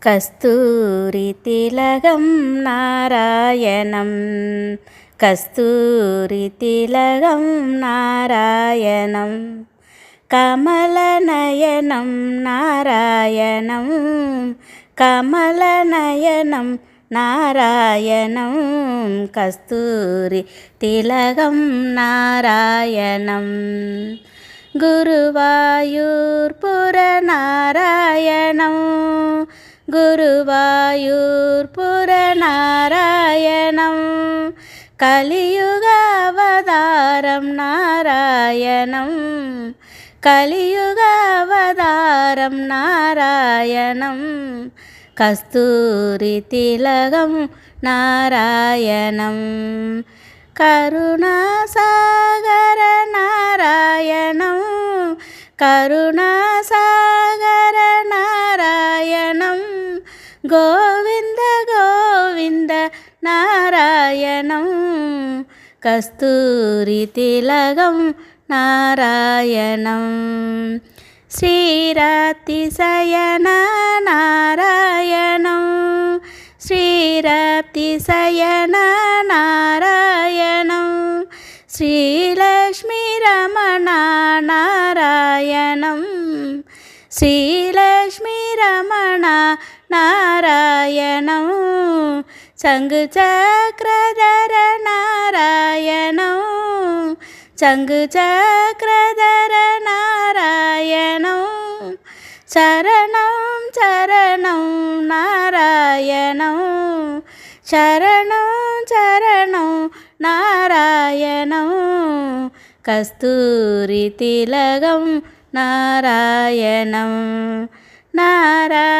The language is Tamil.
கஸ்தூரி திலகம் நாராயணம். கஸ்தூரி திலகம் நாராயணம். கமலநயனம் நாராயணம். கமலநயனம் நாராயணம். கஸ்தூரி திலகம் நாராயணம். குருவாயூர் புற நாராயணம் गुरुवायूर्पुरनारायणं कलियुगावतारं नारायणं कलियुगावतारं नारायणं कस्तूरितिलकं नारायणं करुणासागर గోవింద గోవింద నారాయణం. కస్తూరి తిలగం నారాయణం. శ్రీరాతి శయన నారాయణం. శ్రీరాతి శయన నారాయణం. శ్రీలక్ష్మీ రమణ నారాయణం. శ్రీలక్ష్మీ రమణ നാരായണം. ശംഖ് ചക്രധര നാരായണം ശംഖ് ചക്രധര നാരായണം ശരണം ചരണം നാരായണം. ശരണം ചരണം നാരായണം. കസ്തൂരി തിലകം നാരായണം. നാരായ